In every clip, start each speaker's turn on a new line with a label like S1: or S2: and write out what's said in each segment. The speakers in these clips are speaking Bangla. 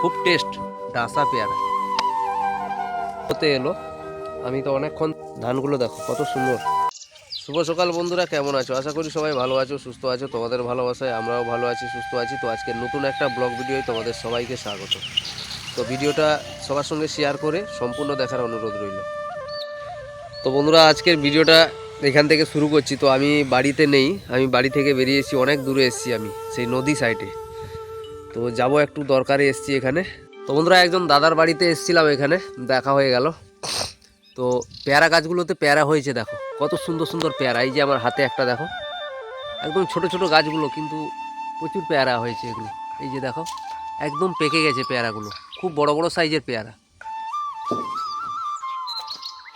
S1: খুব টেস্ট ডাসা পেয়ারা। হতে এলো। আমি তো অনেকক্ষণ ধানগুলো দেখো, কত সুন্দর। শুভ সকাল বন্ধুরা, কেমন আছো? আশা করি সবাই ভালো আছো, সুস্থ আছো, তোমাদের ভালোবাসায় আমরাও ভালো আছি, সুস্থ আছি। তো আজকে নতুন একটা ব্লগ ভিডিওয় তোমাদের সবাইকে স্বাগত। তো ভিডিওটা সবার সঙ্গে শেয়ার করে সম্পূর্ণ দেখার অনুরোধ রইল। তো বন্ধুরা, আজকের ভিডিওটা এখান থেকে শুরু করছি। তো আমি বাড়িতে নেই, আমি বাড়ি থেকে বেরিয়েছি অনেক দূরে এসেছি আমি, সেই নদী সাইডে তো যাব একটু দরকারে এসেছি এখানে। তো বন্ধুরা, একজন দাদার বাড়িতে এসেছিলাম এখানে, দেখা হয়ে গেল। তো পেয়ারা গাছগুলোতে পেয়ারা হয়েছে, দেখো। কত সুন্দর সুন্দর পেয়ারা, এই যে আমার হাতে একটা, দেখো। একদম ছোট ছোট গাছগুলো, কিন্তু প্রচুর পেয়ারা হয়েছে এগুলো। এই যে দেখো, একদম পেকে গেছে পেয়ারাগুলো। খুব বড় বড় সাইজের পেয়ারা।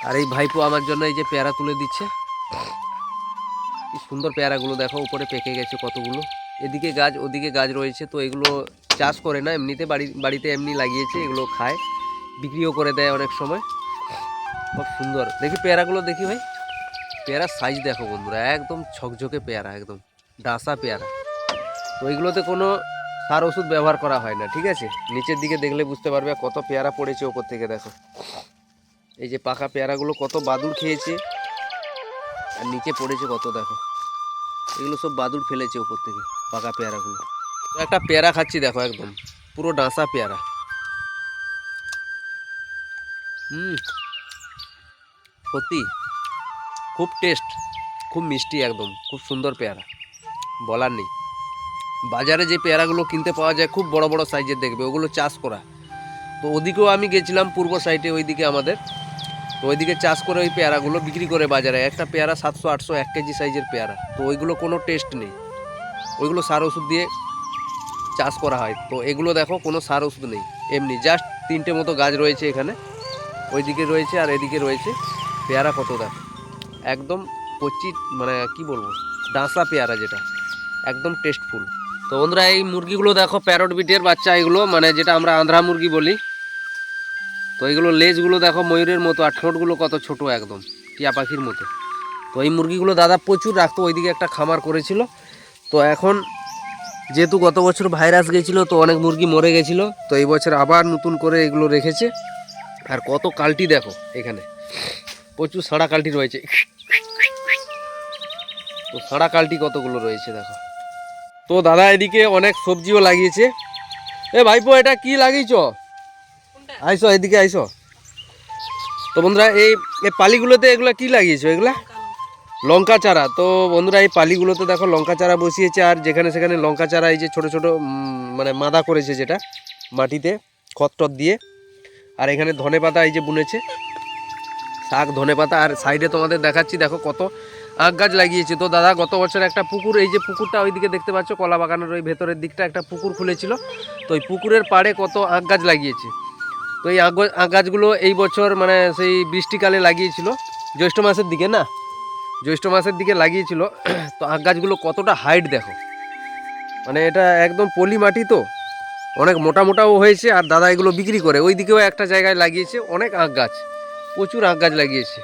S1: আর এই ভাইপো আমার জন্য এই যে পেয়ারা তুলে দিচ্ছে। কি সুন্দর পেয়ারাগুলো, দেখো, উপরে পেকে গেছে কতগুলো। এদিকে গাছ, ওদিকে গাছ রয়েছে, তো এগুলো চাষ করে না, এমনিতে বাড়ি, বাড়িতে এমনি লাগিয়েছে, এগুলো খায়, বিক্রিও করে দেয় অনেক সময়। খুব সুন্দর। দেখি পেয়ারাগুলো দেখি ভাই। পেয়ারার সাইজ দেখো বন্ধুরা, একদম ঝকঝকে পেয়ারা, একদম ডাসা পেয়ারা। তো এইগুলোতে কোনো সার ওষুধ ব্যবহার করা হয় না, ঠিক আছে? নিচের দিকে দেখলে বুঝতে পারবে কত পেয়ারা পড়েছে ওপর থেকে, দেখো। এই যে পাকা পেয়ারাগুলো কত বাদুর খেয়েছে, আর নিচে পড়েছে কত, দেখো। এগুলো সব বাদুর ফেলেছে ওপর থেকে। পাকা পেয়ারাগুলো একটা পেয়ারা খাচ্ছি, দেখো একদম। পুরো ডাঁসা পেয়ারা। হুম। সত্যি, খুব টেস্ট খুব মিষ্টি একদম, খুব সুন্দর পেয়ারা। বলার নেই। বাজারে যে পেয়ারাগুলো কিনতে পাওয়া যায়, খুব বড় বড় সাইজের দেখবে, ওগুলো চাষ করা। তো ওদিকেও আমি গেছিলাম পূর্ব সাইডে ওইদিকে আমাদের। তো ওইদিকে চাষ করে ওই পেয়ারাগুলো বিক্রি করে বাজারে। একটা পেয়ারা সাতশো আটশো, এক কেজি সাইজের পেয়ারা। তো ওইগুলো কোনো টেস্ট নেই। ওইগুলো সার ওষুধ দিয়ে চাষ করা হয়। তো এগুলো দেখো, কোনো সার ওষুধ নেই। এমনি জাস্ট তিনটে মতো গাছ রয়েছে এখানে। ওইদিকে রয়েছে আর এদিকে রয়েছে পেয়ারা কত দেখো একদম কচি মানে কি বলব, ডাঁসা পেয়ারা যেটা। একদম টেস্টফুল তো বন্ধুরা, এই মুরগিগুলো দেখো প্যারট বিটের বাচ্চা এগুলো মানে যেটা আমরা আন্ধ্রা মুরগি বলি। তো এইগুলো লেজগুলো দেখো, ময়ূরের মতো, আর ঠোঁটগুলো কত ছোট একদম, টিয়া পাখির মতো। তো এই মুরগিগুলো দাদা প্রচুর রাখতো, ওইদিকে একটা খামার করেছিল। তো এখন যেহেতু গত বছর ভাইরাস গেছিল তো অনেক মুরগি মরে গেছিল তো এই বছর আবার নতুন করে এগুলো রেখেছে। আর কত কালটি দেখো এখানে। প্রচুর সাড়া কালটি রয়েছে। তো সাড়া কালটি কতগুলো রয়েছে দেখো। তো দাদা এদিকে অনেক সবজিও লাগিয়েছে। এ ভাইপো এটা কি লাগিয়েছ? আইসো এদিকে আইসো। তো বন্ধুরা এই পালিগুলোতে এগুলা কি লাগিয়েছো? এগুলা? লঙ্কা চারা। তো বন্ধুরা, এই পালিগুলোতে দেখো লঙ্কা চারা বসিয়েছে, আর যেখানে সেখানে লঙ্কা চারা, এই যে ছোট ছোট মানে মাদা করেছে যেটা মাটিতে খত টত দিয়ে। আর এখানে ধনে পাতা এই যে বুনেছে, শাক, ধনে পাতা। আর সাইডে তোমাদের দেখাচ্ছি, দেখো কত আখ গাছ লাগিয়েছে। তো দাদা, গত বছর একটা পুকুর, এই যে পুকুরটা ওইদিকে দেখতে পাচ্ছ কলা বাগানের ওই ভেতরের দিকটা একটা পুকুর খুলেছিল। তো ওই পুকুরের পাড়ে কত আখ গাছ লাগিয়েছে। তো এই আখ গাছগুলো এই বছর মানে সেই বৃষ্টিকালে লাগিয়েছিল, জ্যৈষ্ঠ মাসের দিকে, না? জ্যৈষ্ঠ মাসের দিকে লাগিয়েছিল। তো আখ গাছগুলো কতটা হাইট দেখো। মানে এটা একদম পলি মাটি তো। অনেক মোটা মোটাও হয়েছে আর দাদা এগুলো বিক্রি করে। ওই দিকেও একটা জায়গায় লাগিয়েছে অনেক আখ গাছ। প্রচুর আখ গাছ লাগিয়েছে।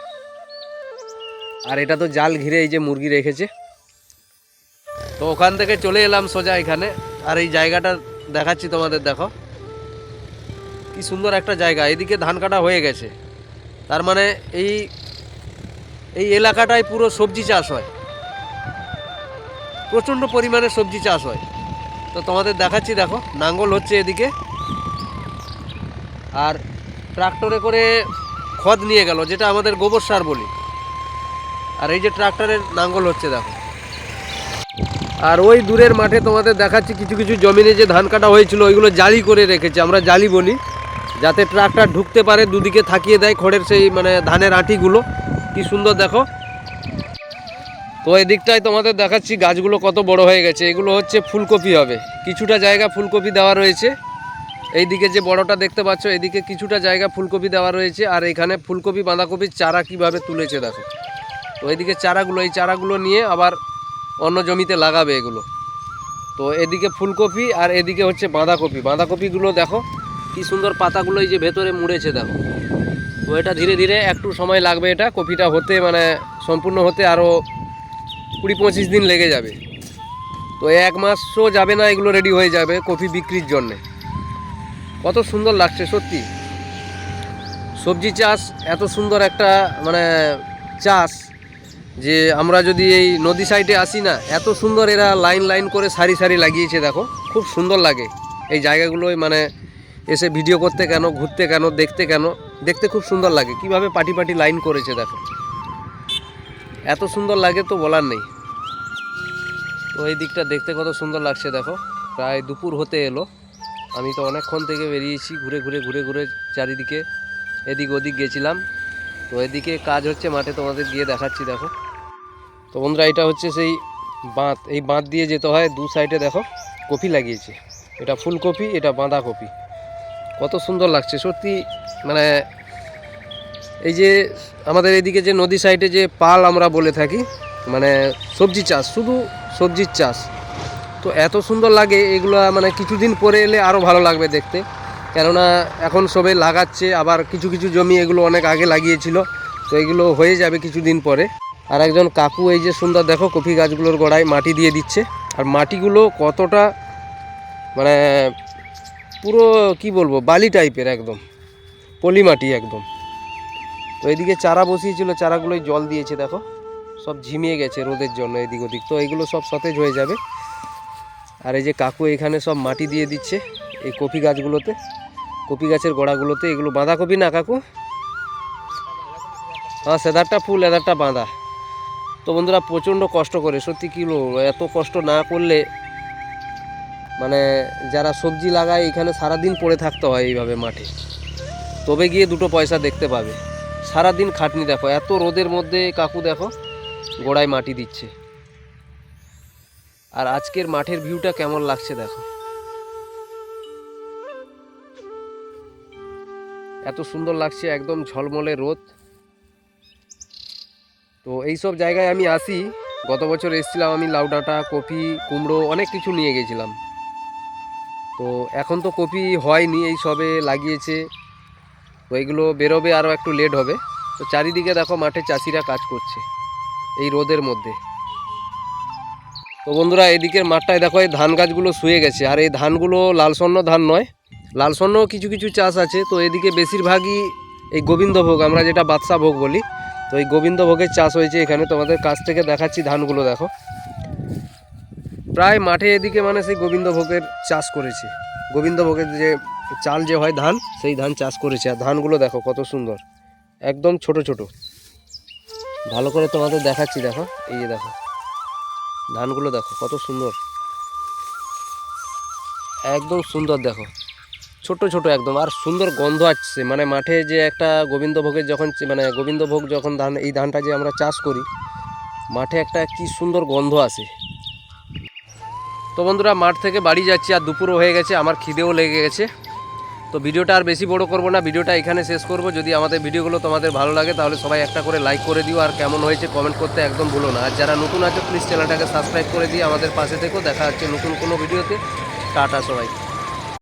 S1: আর এটা তো জাল ঘিরে এই যে মুরগি রেখেছে। তো ওখান থেকে চলে এলাম সোজা এখানে। আর এই জায়গাটা দেখাচ্ছি তোমাদের, দেখো। কি সুন্দর একটা জায়গা। এদিকে ধান কাটা হয়ে গেছে। তার মানে এই এই এলাকাটায় পুরো সবজি চাষ হয়। প্রচণ্ড পরিমাণে সবজি চাষ হয়। তো তোমাদের দেখাচ্ছি, দেখো, নাঙ্গল হচ্ছে এদিকে। আর ট্রাক্টরে করে খদ নিয়ে গেল, যেটা আমাদের গোবর সার বলি। আর এই যে ট্রাক্টরের নাঙ্গল হচ্ছে, দেখো। আর ওই দূরের মাঠে তোমাদের দেখাচ্ছি, কিছু কিছু জমিনে যে ধান কাটা হয়েছিল, ওইগুলো জালি করে রেখেছে, আমরা জালি বলি। যাতে ট্রাক্টর ঢুকতে পারে, দুদিকে থাকিয়ে দেয় খড়ের সেই মানে ধানের আঁটিগুলো। কি সুন্দর দেখো। তো এদিকটায় তোমাদের দেখাচ্ছি গাছগুলো কত বড় হয়ে গেছে। এগুলো হচ্ছে ফুলকপি হবে। কিছুটা জায়গা ফুলকপি দেওয়া রয়েছে। এইদিকে যে বড়টা দেখতে পাচ্ছ এদিকে কিছুটা জায়গা ফুলকপি দেওয়া রয়েছে। আর এখানে ফুলকপি, বাঁধাকপির চারা কীভাবে তুলেছে দেখো। তো এইদিকে চারাগুলো, এই চারাগুলো নিয়ে আবার অন্য জমিতে লাগাবে এগুলো। তো এদিকে ফুলকপি আর এদিকে হচ্ছে বাঁধাকপি। বাঁধাকপিগুলো দেখো, কি সুন্দর পাতাগুলো এই যে ভেতরে মুড়েছে দেখো। তো এটা ধীরে ধীরে একটু সময় লাগবে এটা। কপিটা হতে মানে সম্পূর্ণ হতে আরও কুড়ি পঁচিশ দিন লেগে যাবে। তো এক মাসও যাবে না, এগুলো রেডি হয়ে যাবে কফি বিক্রির জন্যে। কত সুন্দর লাগছে সত্যি। সবজি চাষ এত সুন্দর একটা মানে চাষ যে আমরা যদি এই নদী সাইডে আসি না, এত সুন্দর এরা লাইন লাইন করে সারি সারি লাগিয়েছে দেখো, খুব সুন্দর লাগে। এই জায়গাগুলোই মানে এসে ভিডিও করতে কেন, ঘুরতে কেন, দেখতে কেন দেখতে খুব সুন্দর লাগে। কীভাবে পাটি পাটি লাইন করেছে দেখো। এত সুন্দর লাগে তো বলার নেই। তো এই দিকটা দেখতে কত সুন্দর লাগছে দেখো। প্রায় দুপুর হতে এলো। আমি তো অনেকক্ষণ থেকে বেরিয়েছি, ঘুরে ঘুরে ঘুরে ঘুরে চারিদিকে এদিক ওদিক গেছিলাম। তো এদিকে কাজ হচ্ছে, মাঠে তোমাদের গিয়ে দেখাচ্ছি দেখো। তো বন্ধুরা, এটা হচ্ছে সেই বাঁধ। এই বাঁধ দিয়ে যেতে হয় দু সাইডে দেখো। কপি লাগিয়েছে। এটা ফুলকপি, এটা বাঁধাকপি। কত সুন্দর লাগছে, সত্যি মানে এই যে আমাদের এদিকে যে নদী সাইডে যে পাল আমরা বলে থাকি মানে সবজি চাষ, শুধু সবজির চাষ। তো এত সুন্দর লাগে, এগুলো মানে কিছুদিন পরে এলে আরও ভালো লাগবে দেখতে। কেননা, এখন সবে লাগাচ্ছে, আবার কিছু কিছু জমি এগুলো অনেক আগে লাগিয়েছিল, তো এগুলো হয়ে যাবে কিছুদিন পরে। আর একজন কাকু এই যে সুন্দর, দেখো কফি গাছগুলোর গোড়ায় মাটি দিয়ে দিচ্ছে। আর মাটিগুলো কতটা মানে পুরো, কি বলব, বালি টাইপের একদম। পলি মাটি একদম। তো এদিকে চারা বসিয়েছিল, চারাগুলোই জল দিয়েছে, দেখো। সব ঝিমিয়ে গেছে রোদের জন্য এদিক ওদিক। তো এগুলো সব সতেজ হয়ে যাবে। আর এই যে কাকু এখানে সব মাটি দিয়ে দিচ্ছে এই কপি গাছগুলোতে। কপি গাছের গোড়াগুলোতে এগুলো বাঁধাকপি না, কাকু? হ্যাঁ সেদারটা ফুল, এদারটা বাঁধা। তো বন্ধুরা, প্রচণ্ড কষ্ট করে, সত্যি কী এত কষ্ট না করলে মানে যারা সবজি লাগায় এখানে সারাদিন পড়ে থাকতে হয় এইভাবে মাঠে। তবে গিয়ে দুটো পয়সা দেখতে পাবে। সারাদিন খাটনি দেখো, এত রোদের মধ্যে কাকু দেখো, গোড়ায় মাটি দিচ্ছে। আর আজকের মাঠের ভিউটা কেমন লাগছে দেখো। এত সুন্দর লাগছে, একদম ঝলমলে রোদ। তো এই সব জায়গায় আমি আসি। গত বছর এসেছিলাম আমি লাউ ডাঁটা, কপি, কুমড়ো, অনেক কিছু নিয়ে গেছিলাম। তো এখন তো কপি হয়নি, এই সবে লাগিয়েছে। তো এইগুলো বেরোবে আরও একটু লেট হবে। তো চারিদিকে দেখো মাঠে চাষিরা কাজ করছে, এই রোদের মধ্যে। তো বন্ধুরা, এদিকের মাঠটায় দেখো, এই ধান গাছগুলো শুয়ে গেছে। আর এই ধানগুলো লাল স্বর্ণ ধান নয় লাল স্বর্ণ কিছু কিছু চাষ আছে। তো এদিকে বেশিরভাগই এই গোবিন্দভোগ, আমরা যেটা বাদশা ভোগ বলি। তো এই গোবিন্দভোগের চাষ হয়েছে এখানে। তোমাদের কাছ থেকে দেখাচ্ছি ধানগুলো, দেখো। প্রায় মাঠে এদিকে মানে সেই গোবিন্দভোগের চাষ করেছে। গোবিন্দভোগের যে চাল যে হয় ধান, সেই ধান চাষ করেছে। আর ধানগুলো দেখো কত সুন্দর। একদম ছোট ছোট। ভালো করে তোমাদের দেখাচ্ছি, দেখো। এই যে দেখো। ধানগুলো দেখো কত সুন্দর। একদম সুন্দর দেখো। ছোট ছোট একদম। আর সুন্দর গন্ধ আসছে। মানে মাঠে যে একটা গোবিন্দভোগের যখন মানে গোবিন্দভোগ যখন ধান এই ধানটা যে আমরা চাষ করি, মাঠে একটা কি সুন্দর গন্ধ আসে। তো বন্ধুরা, মাঠ থেকে বাড়ি যাচ্ছি আর দুপুরও হয়ে গেছে, আমার খিদেও লেগে গেছে। তো ভিডিওটা আর বেশি বড় করব না, ভিডিওটা এখানে শেষ করব। যদি আমাদের ভিডিওগুলো তোমাদের ভালো লাগে, তাহলে সবাই একটা করে লাইক করে দিও, আর কেমন হয়েছে কমেন্ট করতে একদম ভুলো না। আর যারা নতুন আছে প্লিজ চ্যানেলটাকে সাবস্ক্রাইব করে দিয়ে আমাদের পাশে থেকেও দেখা হচ্ছে নতুন কোনো ভিডিওতে। টাটা সবাই।